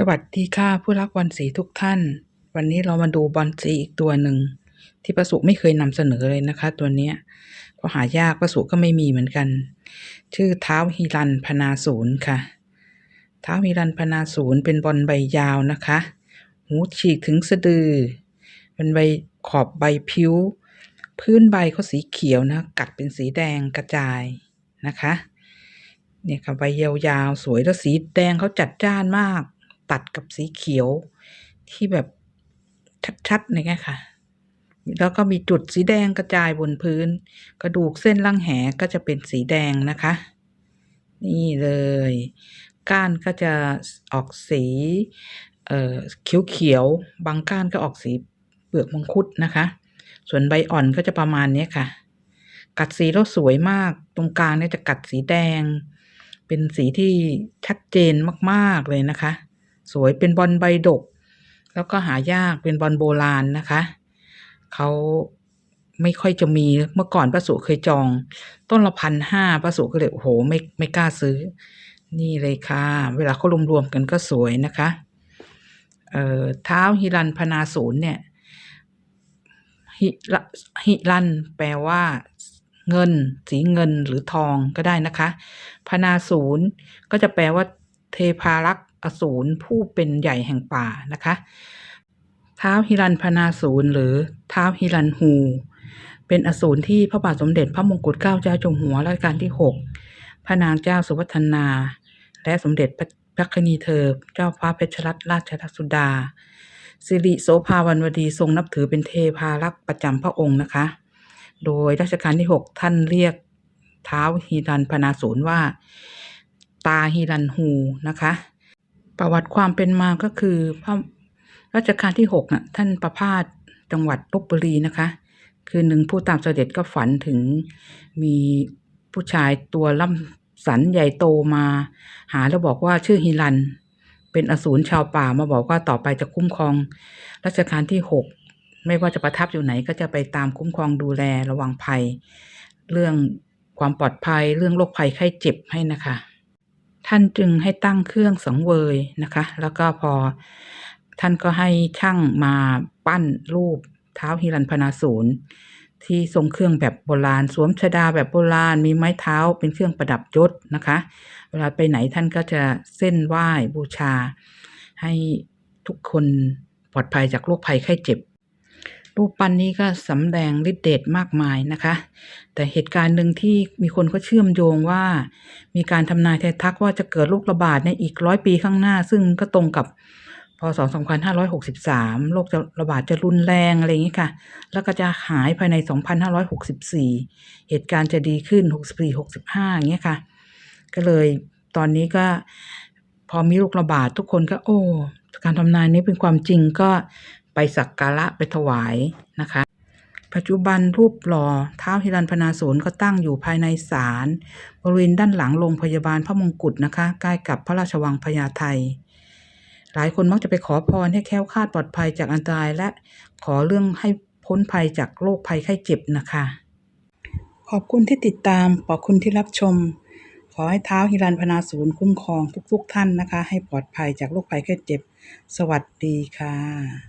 สวัสดีค่ะผู้รักบอลสีทุกท่าน วันนี้เรามาดูบอลสีอีกตัวหนึ่ง ที่ประสุไม่เคยนำเสนอเลยนะคะ ตัวเนี้ยเพราะหายากประสุก็ไม่มีเหมือนกัน ชื่อเท้าฮิรันพนาศูนย์ค่ะเท้าฮิรันพนาศูนย์เป็นบอลใบยาวนะคะ หูฉีกถึงสะดือ เป็นใบขอบใบพิ้วพื้นใบเขาสีเขียวนะ กัดเป็นสีแดงกระจายนะคะ เนี่ยค่ะใบยาวๆสวยแล้วสีแดงเขาจัดจ้านมาก ตัดกับสีเขียวที่แบบชัดๆอย่างเงี้ยค่ะ แล้วก็มีจุดสีแดงกระจายบนพื้น กระดูกเส้นล่างแหก็จะเป็นสีแดงนะคะ นี่เลย ก้านก็จะออกสีเอ่อเขียวๆบางก้านก็ออกสีเปลือกมังคุดนะคะ ส่วนใบอ่อนก็จะประมาณนี้ค่ะ กัดสีแล้วสวยมาก ตรงกลางเนี่ยจะกัดสีแดง เป็นสีที่ชัดเจนมากๆเลยนะคะ สวยเป็นบอลใบดก แล้วก็หายากเป็นบอลโบราณนะคะเขาไม่ค่อยจะมีเมื่อก่อนป้าสุเคยจอง ต้นละพันห้าป้าสุก็เลยโอ้โหไม่ไม่กล้าซื้อ นี่เลยค่ะ เวลาเขารวมๆกันก็สวยนะคะเอ่อเท้าฮิรันพนาศูนย์เนี่ยฮิระฮิรันแปลว่าเงิน สีเงินหรือทองก็ได้นะคะ พนาศูนย์ก็จะแปลว่าเทพารักษ์ อสูรผู้เป็นใหญ่แห่งป่านะคะท้าวฮิรันพนาศูนย์หรือท้าวฮิรันฮู เป็นอสูรที่พระบาทสมเด็จพระมงกุฎเกล้าเจ้าอยู่หัวรัชกาลที่หกพระนางเจ้าสุวัฒนา และสมเด็จพระพักนีเธอ เจ้าฟ้าเพชรรัตนราชสุดา สิริโสภาวันวดีทรงนับถือเป็นเทพารักษ์ประจำพระองค์นะคะ โดยรัชกาลที่หกท่านเรียกเท้าวฮิรันพนาศูนย์ว่า ตาฮิรันฮูนะคะ ประวัติความเป็นมาก็คือพระรัชกาลที่หกน่ะท่านประพาสจังหวัดลบบุรีนะคะ คือหนึ่งผู้ตามเสด็จก็ฝันถึงมีผู้ชายตัวล่ำสันใหญ่โตมา หาแล้วบอกว่าชื่อฮิรัน เป็นอสูรชาวป่ามาบอกว่าต่อไปจะคุ้มครอง รัชกาลที่หกไม่ว่าจะประทับอยู่ไหนก็จะไปตามคุ้มครองดูแลระวังภัย เรื่องความปลอดภัยเรื่องโรคภัยไข้เจ็บให้นะคะ ท่านจึงให้ตั้งเครื่องสังเวยนะคะ แล้วก็พอท่านก็ให้ช่างมาปั้นรูปเท้าฮิรันพนาศูนย์ที่ทรงเครื่องแบบโบราณ สวมชดาแบบโบราณ มีไม้เท้าเป็นเครื่องประดับยศนะคะ เวลาไปไหนท่านก็จะเส้นไหว้บูชา ให้ทุกคนปลอดภัยจากโรคภัยไข้เจ็บ รูปปั้นนี้ก็สำแดงฤทธิ์เดชมากมายนะคะ แต่เหตุการณ์หนึ่งที่มีคนก็เชื่อมโยงว่า มีการทำนายทายทักว่าจะเกิดโรคระบาดในอีกร้อยปีข้างหน้า ซึ่งก็ตรงกับพศ 2563 โรคจะระบาดจะรุนแรงอะไรอย่างนี้ค่ะ แล้วก็จะหายภายใน 2564 เหตุการณ์จะดีขึ้น 64 65 อย่างเงี้ยค่ะ ก็เลยตอนนี้ก็พอมีโรคระบาดทุกคนก็โอ้ การทำนายนี้เป็นความจริงก็ ไปสักการะไปถวายนะคะ ปัจจุบันรูปหล่อเท้าฮิรันพนาศูนย์ก็ตั้งอยู่ภายในศาลบริเวณด้านหลังโรงพยาบาลพระมงกุฎนะคะใกล้กับพระราชวังพญาไทหลายคนมักจะไปขอพรให้แค้วคลาดปลอดภัยจากอันตรายและขอเรื่องให้พ้นภัยจากโรคภัยไข้เจ็บนะคะ ขอบคุณที่ติดตาม ขอบคุณที่รับชม ขอให้เท้าฮิรันพนาศูนย์คุ้มครองทุกๆท่านนะคะ ให้ปลอดภัยจากโรคภัยไข้เจ็บ สวัสดีค่ะ